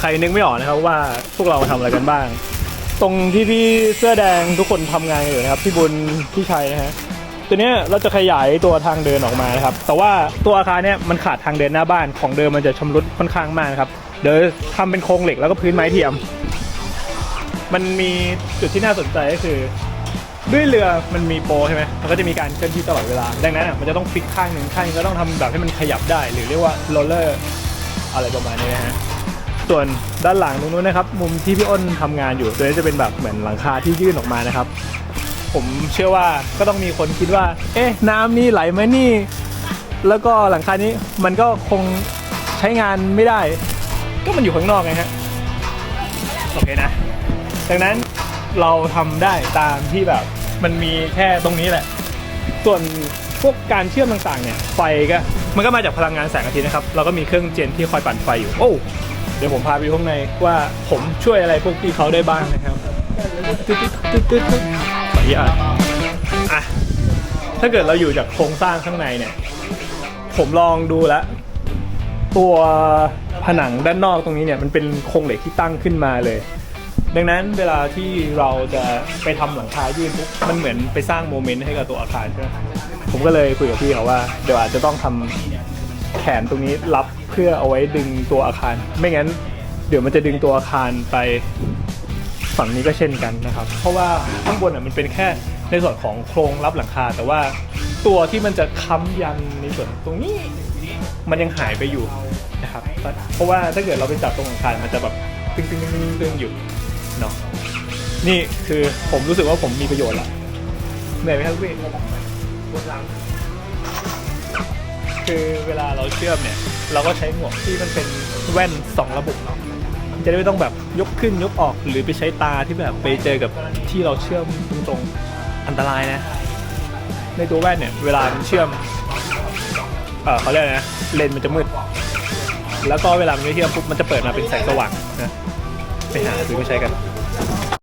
ใครนึกไม่ออกนะครับว่าพวกเราทำอะไรกันบ้าง ตรงที่พี่เสื้อแดงทุกคนทำงานกันอยู่นะครับพี่บุญพี่ชัยนะฮะตัวนี้เราจะขยายตัวทางเดินออกมานะครับ แต่ว่าตัวอาคารเนี้ยมันขาดทางเดินหน้าบ้านของเดิมมันจะชำรุดค่อนข้างมากนะครับเดี๋ยวทำเป็นโครงเหล็กแล้วก็พื้นไม้เทียม มันมีจุดที่น่าสนใจก็คือด้วยเรือมันมีโปใช่ไหมมันก็จะมีการเคลื่อนที่ตลอดเวลา ดังนั้นอะมันจะต้องฟิกข้างหนึ่งข้างหนึงก็ต้องทำแบบให้มันขยับได้ หรือเรียกว่าโรลเลอร์อะไรประมาณนี้นะฮะ ส่วนด้านหลังตรงนู้นนะครับ มุมที่พี่อ้นทำงานอยู่ตัวนี้จะเป็นแบบเหมือนหลังคาที่ยื่นออกมานะครับ ผมเชื่อว่าก็ต้องมีคนคิดว่า เอ๊ะ น้ำนี่ไหลมานี่ แล้วก็หลังคานี้มันก็คงใช้งานไม่ได้ ก็มันอยู่ข้างนอกไงฮะโอเคนะดังนั้นเราทำได้ตามที่แบบมันมีแค่ตรงนี้แหละ ส่วนพวกการเชื่อมต่างๆเนี่ยไฟก็มันก็มาจากพลังงานแสงอาทิตย์นะครับ เราก็มีเครื่องเจนที่คอยปั่นไฟอยู่ โอ้ เดี๋ยวผมพาไปข้างในว่าผมช่วยอะไรพวกพี่เขาได้บ้างนะครับตึ๊ดตึ๊ดตึ๊ดตึ๊ดขออนุญาตอะถ้าเกิดเราอยู่จากโครงสร้างข้างในเนี่ย ผมลองดูแล้วตัวผนังด้านนอกตรงนี้เนี่ยมันเป็นโครงเหล็กที่ตั้งขึ้นมาเลย ดังนั้นเวลาที่เราจะไปทำหลังคายื่นปุ๊บมันเหมือนไปสร้างโมเมนต์ให้กับตัวอาคารใช่ไหมผมก็เลยคุยกับพี่เขาว่าเดี๋ยวอาจจะต้องทำ แขนตรงนี้รับเพื่อเอาไว้ดึงตัวอาคาร ไม่งั้น เดี๋ยวมันจะดึงตัวอาคารไปฝั่งนี้ก็เช่นกันนะครับ เพราะว่าข้างบนอะมันเป็นแค่ในส่วนของโครงรับหลังคา แต่ว่าตัวที่มันจะค้ำยันในส่วนตรงนี้มันยังหายไปอยู่นะครับ เพราะว่าถ้าเกิดเราไปจับตรงหลังคา มันจะแบบตึงตึงตึงตึงตึงอยู่เนาะนี่คือผมรู้สึกว่าผมมีประโยชน์ละเหนื่อยไหมครับพี่ คือเวลาเราเชื่อมเนี่ย เราก็ใช้หมวกที่มันเป็นแว่นสองระบบเนาะจะได้ไม่ต้องแบบยกขึ้นยกออกหรือไปใช้ตาที่แบบไปเจอกับที่เราเชื่อมตรงๆอันตรายนะ ในตัวแว่นเนี่ย เวลามันเชื่อมเออเขาเรียกไรนะเลนส์มันจะมืด แล้วก็เวลามันไม่เทียมปุ๊บมันจะเปิดมาเป็นแสงสว่างนะไปหาซื้อมาใช้กัน